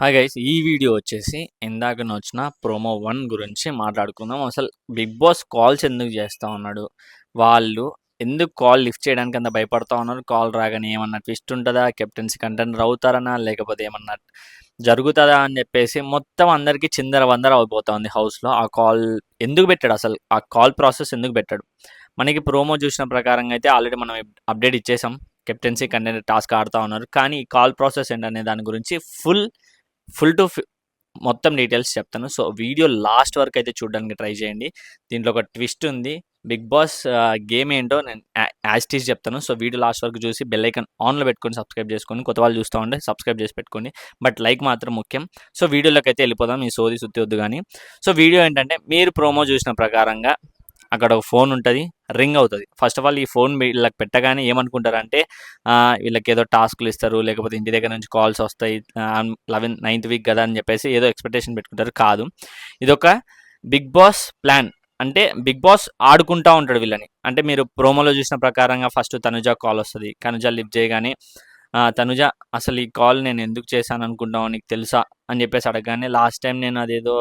Hi guys ఈ video వచ్చేసి ఇందాక వచ్చిన ప్రోమో వన్ గురించి మాట్లాడుకుందాం. అసలు బిగ్ బాస్ కాల్స్ ఎందుకు చేస్తూ ఉన్నాడు? వాళ్ళు ఎందుకు కాల్ లిఫ్ట్ చేయడానికి అంత భయపడతా ఉన్నారు? కాల్ రాగానే ఏమన్నా ట్విస్ట్ ఉంటుందా? కెప్టెన్సీ కంటెండర్ అవుతారనా? లేకపోతే ఏమన్నా జరుగుతుందా? అని చెప్పేసి మొత్తం అందరికీ చిందర వందర అయిపోతుంది హౌస్లో ఆ కాల్ ఎందుకు పెట్టాడు అసలు? ఆ కాల్ ప్రాసెస్ ఎందుకు పెట్టాడు? మనకి ప్రోమో చూసిన ప్రకారంగా అయితే ఆల్రెడీ మనం అప్డేట్ ఇచ్చేసాం. కెప్టెన్సీ కంటెండర్ టాస్క్ ఆడుతూ ఉన్నారు. కానీ ఈ కాల్ ప్రాసెస్ ఏంటనే దాని గురించి ఫుల్ ఫుల్ టు మొత్తం డీటెయిల్స్ చెప్తాను. సో వీడియో లాస్ట్ వరకు అయితే చూడడానికి ట్రై చేయండి. దీంట్లో ఒక ట్విస్ట్ ఉంది. బిగ్ బాస్ గేమ్ ఏంటో నేను యాజ్టీస్ చెప్తాను. సో వీడియో లాస్ట్ వరకు చూసి బెల్ ఐకన్ ఆన్లో పెట్టుకొని సబ్స్క్రైబ్ చేసుకొని కొత్త వాళ్ళు చూస్తూ ఉంటే సబ్స్క్రైబ్ చేసి పెట్టుకోండి. బట్ లైక్ మాత్రం ముఖ్యం. సో వీడియోలోకి అయితే వెళ్ళిపోదాం. ఈ సోది సుత్తి వద్దు కానీ. సో వీడియో ఏంటంటే మీరు ప్రోమో చూసిన ప్రకారంగా అక్కడ ఒక ఫోన్ ఉంటుంది రింగ్ అవుతుంది. ఫస్ట్ ఆఫ్ ఆల్ ఈ ఫోన్ వీళ్ళకి పెట్టగానే ఏమనుకుంటారంటే వీళ్ళకి ఏదో టాస్క్లు ఇస్తారు లేకపోతే ఇంటి దగ్గర నుంచి కాల్స్ వస్తాయి లెవెన్ నైన్త్ వీక్ కదా అని చెప్పేసి ఏదో ఎక్స్పెక్టేషన్ పెట్టుకుంటారు కాదు. ఇదొక బిగ్ బాస్ ప్లాన్. అంటే బిగ్ బాస్ ఆడుకుంటా ఉంటాడు వీళ్ళని. అంటే మీరు ప్రోమోలో చూసిన ప్రకారంగా ఫస్ట్ తనుజ కాల్ వస్తుంది. కనుజ లిఫ్ట్ చేయగానే తనుజ అసలు ఈ కాల్ నేను ఎందుకు చేశాను అనుకుంటావు నీకు తెలుసా అని చెప్పేసి అడగగానే లాస్ట్ టైం నేను అదేదో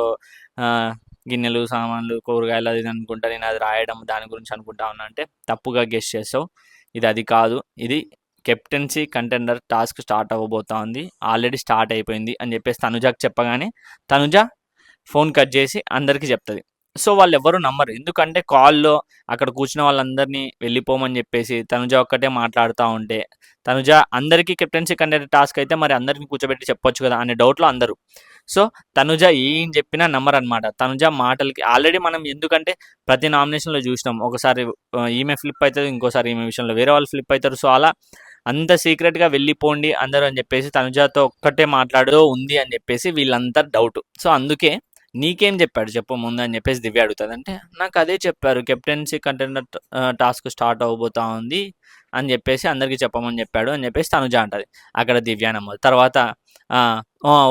గిన్నెలు సామాన్లు కూరగాయలు అది అనుకుంటా నేను అది రాయడం దాని గురించి అనుకుంటా ఉన్నా అంటే తప్పుగా గెస్ట్ చేసావు ఇది అది కాదు. ఇది కెప్టెన్సీ కంటెండర్ టాస్క్ స్టార్ట్ అవ్వబోతా ఉంది. ఆల్రెడీ స్టార్ట్ అయిపోయింది అని చెప్పేసి తనుజాకి చెప్పగానే తనుజ ఫోన్ కట్ చేసి అందరికీ చెప్తుంది. సో వాళ్ళు ఎవరు నమ్మరు. ఎందుకంటే కాల్లో అక్కడ కూర్చున్న వాళ్ళందరినీ వెళ్ళిపోమని చెప్పేసి తనుజ ఒక్కటే మాట్లాడుతూ ఉంటే తనుజ అందరికీ కెప్టెన్సీ కండక్టర్ టాస్క్ అయితే మరి అందరిని కూర్చోబెట్టి చెప్పొచ్చు కదా అనే డౌట్లో అందరూ. సో తనుజ ఏం చెప్పినా నమ్మరు అనమాట తనుజ మాటలకి ఆల్రెడీ మనం ఎందుకంటే ప్రతి నామినేషన్లో చూసినాం. ఒకసారి ఈమె ఫ్లిప్ అవుతుంది ఇంకోసారి ఈమె విషయంలో వేరే వాళ్ళు ఫ్లిప్ అవుతారు సో అలా అంత సీక్రెట్గా వెళ్ళిపోండి అందరూ అని చెప్పేసి తనుజాతో ఒక్కటే మాట్లాడుతూ ఉంది అని చెప్పేసి వీళ్ళంతా డౌట్. సో అందుకే నీకేం చెప్పాడు? చెప్పు ముందు అని చెప్పేసి దివ్య అడుగుతుంది. అంటే నాకు అదే చెప్పారు. కెప్టెన్సీ కంటెండర్ టాస్క్ స్టార్ట్ అవబోతా ఉంది అని చెప్పేసి అందరికీ చెప్పమని చెప్పాడు అని చెప్పేసి తనుజ అంటది. అక్కడ దివ్య నమ్మదు. తర్వాత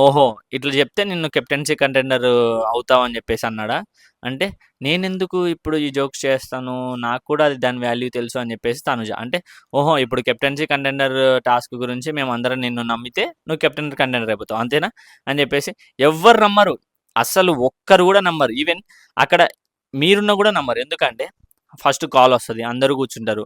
ఓహో ఇట్లా చెప్తే నిన్ను కెప్టెన్సీ కంటెండర్ అవుతావు అని చెప్పేసి అన్నాడా? అంటే నేనెందుకు ఇప్పుడు ఈ జోక్స్ చేస్తాను? నాకు కూడా అది దాని వాల్యూ తెలుసు అని చెప్పేసి తనుజ. అంటే ఓహో ఇప్పుడు కెప్టెన్సీ కంటెండర్ టాస్క్ గురించి మేము అందరం నిన్ను నమ్మితే నువ్వు కెప్టెన్ కంటెండర్ అయిపోతావు. అంతేనా? అని చెప్పేసి ఎవ్వరు నమ్మరు. అస్సలు ఒక్కరు కూడా నమ్మరు. ఈవెన్ అక్కడ మీరున్న కూడా నమ్మరు. ఎందుకంటే ఫస్ట్ కాల్ వస్తుంది. అందరూ కూర్చుంటారు.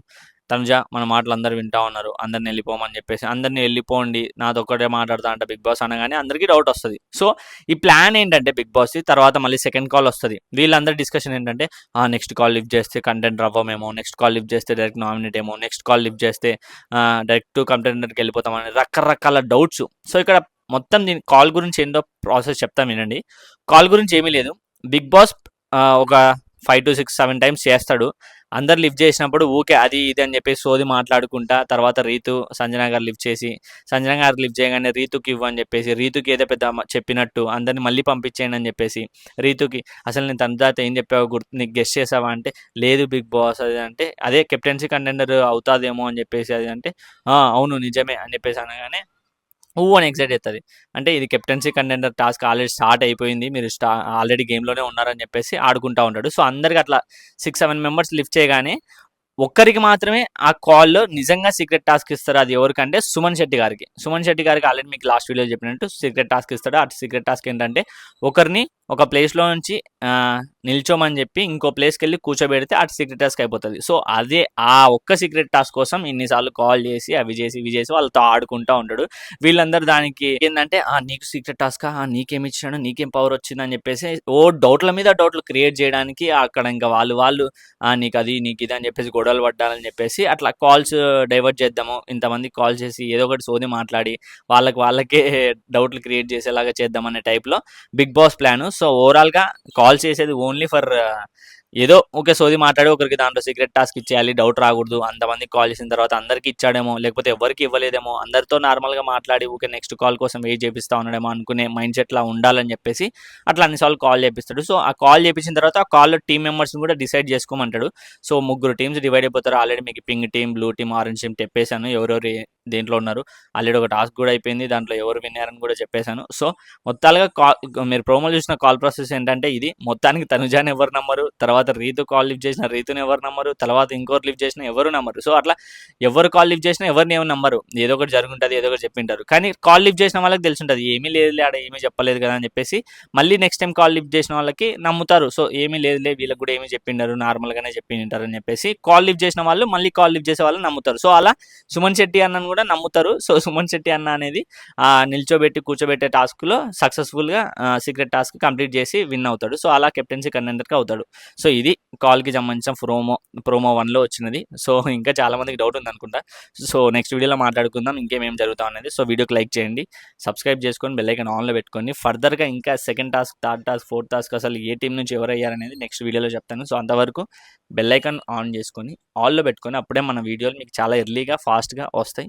తనుజ మన మాటలు అందరు వింటా ఉన్నారు. అందరిని వెళ్ళిపోమని చెప్పేసి అందరిని వెళ్ళిపోండి. నాతో ఒక్కటే మాట్లాడతా అంటే బిగ్ బాస్ అనగానే అందరికీ డౌట్ వస్తుంది. సో ఈ ప్లాన్ ఏంటంటే బిగ్ బాస్ తర్వాత మళ్ళీ సెకండ్ కాల్ వస్తుంది. వీళ్ళందరి డిస్కషన్ ఏంటంటే నెక్స్ట్ కాల్ లిఫ్ట్ చేస్తే కంటెంట్ అవ్వమేమో నెక్స్ట్ కాల్ లిఫ్ట్ చేస్తే డైరెక్ట్ నామినేట్ ఏమో. నెక్స్ట్ కాల్ లిఫ్ట్ చేస్తే డైరెక్ట్ కంటెంటర్కి వెళ్ళిపోతామని రకరకాల డౌట్స్ సో ఇక్కడ మొత్తం దీని కాల్ గురించి ఏందో ప్రాసెస్ చెప్తాను వినండి. కాల్ గురించి ఏమీ లేదు. బిగ్ బాస్ ఒక five two six seven times చేస్తాడు. అందరు లిఫ్ట్ చేసినప్పుడు ఊకే అది ఇది అని చెప్పేసి సోది మాట్లాడుకుంటా తర్వాత రీతు సంజన గారు లిఫ్ట్ చేసి సంజన గారు లిఫ్ట్ చేయగానే రీతుకి ఇవ్వు అని చెప్పేసి రీతుకి ఏదో పెద్ద చెప్పినట్టు అందరిని మళ్ళీ పంపించేయండి అని చెప్పేసి రీతుకి అసలు నేను తన తర్వాత ఏం చెప్పావు గుర్తు నీకు గెస్ట్ చేసావా అంటే లేదు బిగ్ బాస్ అది అంటే అదే కెప్టెన్సీ కంటెండర్ అవుతాదేమో అని చెప్పేసి అది అంటే అవును నిజమే అని చెప్పేసి అనగానే ఊ అని ఎగ్జైట్ అవుతుంది. అంటే ఇది captaincy contender task already start అయిపోయింది. మీరు స్టా ఆల్రెడీ గేమ్లోనే ఉన్నారని చెప్పేసి ఆడుకుంటా ఉంటాడు. సో అందరికి అట్లా సిక్స్ సెవెన్ మెంబర్స్ లిఫ్ట్ చేయగానే ఒక్కరికి మాత్రమే ఆ కాల్లో నిజంగా సీక్రెట్ టాస్క్ ఇస్తారు అది ఎవరికంటే సుమన్ శెట్టి గారికి. సుమన్ శెట్టి గారికి ఆల్రెడీ మీకు లాస్ట్ వీడియో చెప్పినట్టు సీక్రెట్ టాస్క్ ఇస్తాడు. ఆ సీక్రెట్ టాస్క్ ఏంటంటే ఒకరిని ఒక ప్లేస్లో నుంచి నిల్చోమని చెప్పి ఇంకో ప్లేస్కి వెళ్ళి కూర్చోబెడితే అటు సీక్రెట్ టాస్క్ అయిపోతుంది. సో అదే ఆ ఒక్క సీక్రెట్ టాస్క్ కోసం ఇన్నిసార్లు కాల్ చేసి అవి చేసి ఇవి చేసి వాళ్ళతో ఆడుకుంటా ఉంటాడు. వీళ్ళందరూ దానికి ఏంటంటే "ఆ, నీకు సీక్రెట్ టాస్క్ నీకేం ఇచ్చాడు? నీకేం పవర్ వచ్చింది? అని చెప్పేసి ఓ డౌట్ల మీద డౌట్లు క్రియేట్ చేయడానికి అక్కడ ఇంకా వాళ్ళు వాళ్ళు నీకు అది నీకు ఇది అని చెప్పేసి గొడవలు పడ్డాలని చెప్పేసి అట్లా కాల్స్ డైవర్ట్ చేద్దాము. ఇంతమంది కాల్ చేసి ఏదో ఒకటి సోది మాట్లాడి వాళ్ళకి వాళ్ళకే డౌట్లు క్రియేట్ చేసేలాగా చేద్దామనే టైప్లో బిగ్ బాస్ ప్లాన్ సో ఓవరాల్గా కాల్ చేసేది ఓన్లీ ఫర్ ఏదో ఓకే సోది మాట్లాడి ఒకరికి దాంట్లో సీక్రెట్ టాస్క్ ఇచ్చేయాలి డౌట్ రాకూడదు అంతమంది కాల్ చేసిన తర్వాత అందరికీ ఇచ్చాడేమో లేకపోతే ఎవరికి ఇవ్వలేదేమో అందరితో నార్మల్గా మాట్లాడి ఓకే నెక్స్ట్ కాల్ కోసం వెయిట్ చేపిస్తా ఉన్నాడేమో అనుకునే మైండ్ సెట్లా ఉండాలని చెప్పేసి అట్లా అన్నిసార్లు కాల్ చేపిస్తాడు. సో ఆ కాల్ చేపించిన తర్వాత ఆ కాల్లో టీం మెంబర్స్ని కూడా డిసైడ్ చేసుకోమంటాడు. సో ముగ్గురు టీమ్స్ డివైడ్ అయిపోతారు. ఆల్రెడీ మీకు pink team blue team orange team చెప్పేశాను ఎవరెవరు దేంట్లో ఉన్నారు. ఆల్రెడీ ఒక టాస్క్ కూడా అయిపోయింది. దాంట్లో ఎవరు విన్నారని కూడా చెప్పేశాను. సో మొత్తాలుగా కాల్ మీరు ప్రోమో చూసిన కాల్ ప్రాసెస్ ఏంటంటే ఇది. మొత్తానికి తనుజాని ఎవరు నమ్మరు. తర్వాత రీతు కాల్ లిఫ్ట్ చేసిన రీతుని ఎవరు నమ్మరు. తర్వాత ఇంకోరు లిఫ్ట్ చేసిన ఎవరు నమ్మరు. సో అట్లా ఎవరు కాల్ లిఫ్ట్ చేసినా ఎవరిని ఏమి నమ్మరు. ఏదో ఒకటి జరుగుంటుంది ఏదో ఒకటి చెప్పింటారు. కానీ కాల్ లిఫ్ట్ చేసిన వాళ్ళకి తెలుసుంటుంది. ఏమీ లేదు ఆడ ఏమీ చెప్పలేదు కదా అని చెప్పేసి మళ్ళీ నెక్స్ట్ టైం కాల్ లిఫ్ట్ చేసిన వాళ్ళకి నమ్ముతారు. సో ఏమీ లేదులే వీళ్ళకి కూడా ఏమీ చెప్పిండారు. నార్మల్గానే చెప్పింటారు అని చెప్పేసి కాల్ లిఫ్ట్ చేసిన వాళ్ళు మళ్ళీ కాల్ లిఫ్ట్ చేసే వాళ్ళు నమ్ముతారు. సో అలా సుమన్ శెట్టి అన్నను కూడా నమ్ముతారు. సో సుమన్ శెట్టి అన్న అనేది ఆ, నిల్చోబెట్టి కూర్చోబెట్టే టాస్క్లో సక్సెస్ఫుల్గా సీక్రెట్ టాస్క్ కంప్లీట్ చేసి విన్ అవుతాడు. సో అలా కెప్టెన్సీ కంటెండర్కి అవుతాడు. సో ఇది కాల్కి సంబంధించిన ప్రోమో ప్రోమో వన్లో వచ్చినది. సో ఇంకా చాలామందికి డౌట్ ఉంది అనుకుంటా సో నెక్స్ట్ వీడియోలో మాట్లాడుకుందాం. ఇంకేమేం జరుగుతా అనేది. సో వీడియోకి లైక్ చేయండి. సబ్స్క్రైబ్ చేసుకొని బెల్ ఆన్లో పెట్టుకొని ఫర్దర్గా ఇంకా second task third task fourth task అసలు ఏ టీం నుంచి ఎవరు అయ్యారనేది నెక్స్ట్ వీడియోలో చెప్తాను. సో అంతవరకు బెల్ ఆన్ చేసుకొని ఆల్లో పెట్టుకొని అప్పుడే మన వీడియోలు మీకు చాలా ఎర్లీగా ఫాస్ట్గా వస్తాయి.